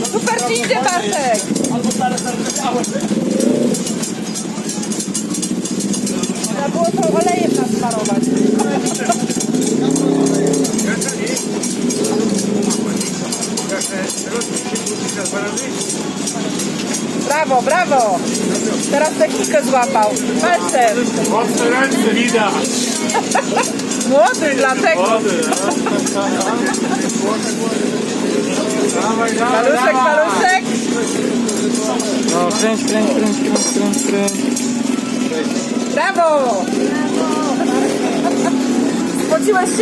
No super ci idzie Bartek! Albo stare serce Trzeba było to olejem nas smarować. Brawo, brawo! Teraz technikę złapał. Palcem! Mocne ręce widać! Dlatego. Dawaj. paluszek. No, kręć, kręć, kręć, kręć, kręć, kręć. Brawo! Spociłeś się